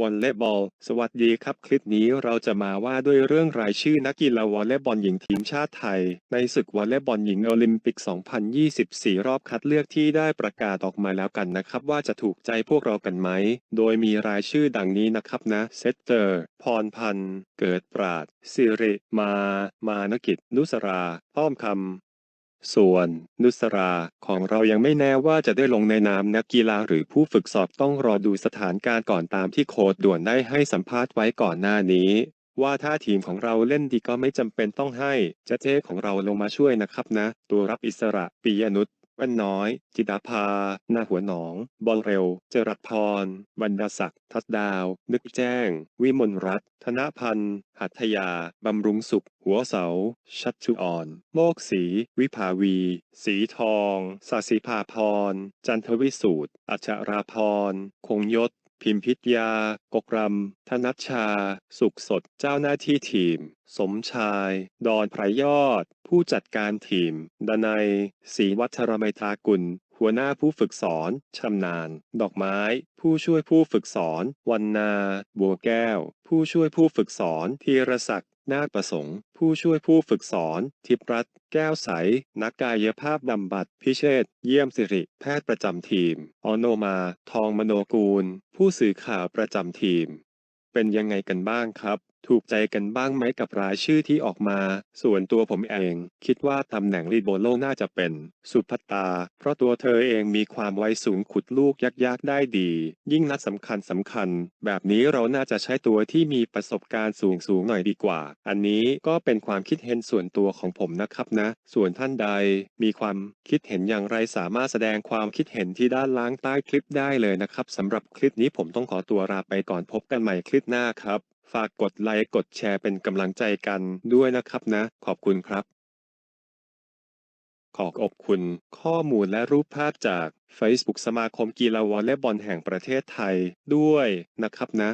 วอลเลย์บอล สวัสดีครับ คลิปนี้เราจะมาว่าด้วยเรื่องรายชื่อนักกีฬาวอลเลย์บอลหญิงทีมชาติไทย ในศึกวอลเลย์บอลหญิงโอลิมปิก 2024 รอบคัดเลือกที่ได้ประกาศออกมาแล้วกันนะครับ ว่าจะถูกใจพวกเรากันไหม โดยมีรายชื่อดังนี้นะครับนะ เซตเตอร์ พรพันธ์ เกิดปราดสิริ มา มานกิจ นุสราป้อมคำ ส่วน นุสราของเรายังไม่แน่ว่าจะได้ลงในนามนักกีฬาหรือผู้ฝึกสอบต้องรอดูสถานการณ์ก่อนตามที่โค้ดด่วนได้ให้สัมภาษณ์ไว้ก่อนหน้านี้ ว่าถ้าทีมของเราเล่นดีก็ไม่จำเป็นต้องให้เจะเจของเราลงมาช่วยนะครับนะ ตัวรับอิสระปียนุช แว่นน้อย จิดาภา หน้าหัวหนอง บอลเร็ว เจรัตพร บรรดาศักดิ์ ทัศดาว นึกแจ้ง วิมลรัตน์ ธนพันธ์ หัตถยา บำรุงสุข หัวเสา ชัดชุอ่อน โมกศีวิภาวี สีทอง สาสีภาพร จันทวิสูตร อัชราพร คงยศ พิมพิทยา กกรำธนัชชา สุขสดเจ้าหน้าที่ทีม สมชาย ดอนไพรยอด ผู้จัดการทีม ดนัยศรีวัชรมัยทากุล หัวหน้าผู้ฝึกสอน ชำนาญ ดอกไม้ ผู้ช่วยผู้ฝึกสอน วันนา บัวแก้ว ผู้ช่วยผู้ฝึกสอนธีรศักดิ์ นาคประสงค์ ผู้ช่วยผู้ฝึกสอน ทิพรัตน์แก้วใส นักกายภาพบำบัด พิเชษ เยี่ยมสิริ แพทย์ประจำทีมออโนมา ทองมโนกูล ผู้สื่อข่าวประจำทีม เป็นยังไงกันบ้างครับ ถูกใจกันบ้างไหมกับรายชื่อที่ออกมา ส่วนตัวผมเอง คิดว่าตำแหน่งลีดโบโลน่าจะเป็น สุภัตตา เพราะตัวเธอเองมีความไวสูงขุดลูกยากๆได้ดี ยิ่งนัดสำคัญสำคัญ แบบนี้เราน่าจะใช้ตัวที่มีประสบการณ์สูงสูงๆหน่อยดีกว่า อันนี้ก็เป็นความคิดเห็นส่วนตัวของผมนะครับนะ ส่วนท่านใด มีความคิดเห็นอย่างไรสามารถแสดงความคิดเห็นที่ด้านล่างใต้คลิปได้เลยนะครับสำหรับคลิปนี้ผมต้องขอตัวลาไปก่อนพบกันใหม่คลิปหน้าครับ ฝากกดไลค์กดแชร์เป็นกำลังใจกันด้วยนะครับนะ ขอบคุณครับ ขอขอบคุณ ข้อมูลและรูปภาพจาก Facebook สมาคมกีฬาวอลเลย์บอลแห่งประเทศไทยด้วยนะครับนะ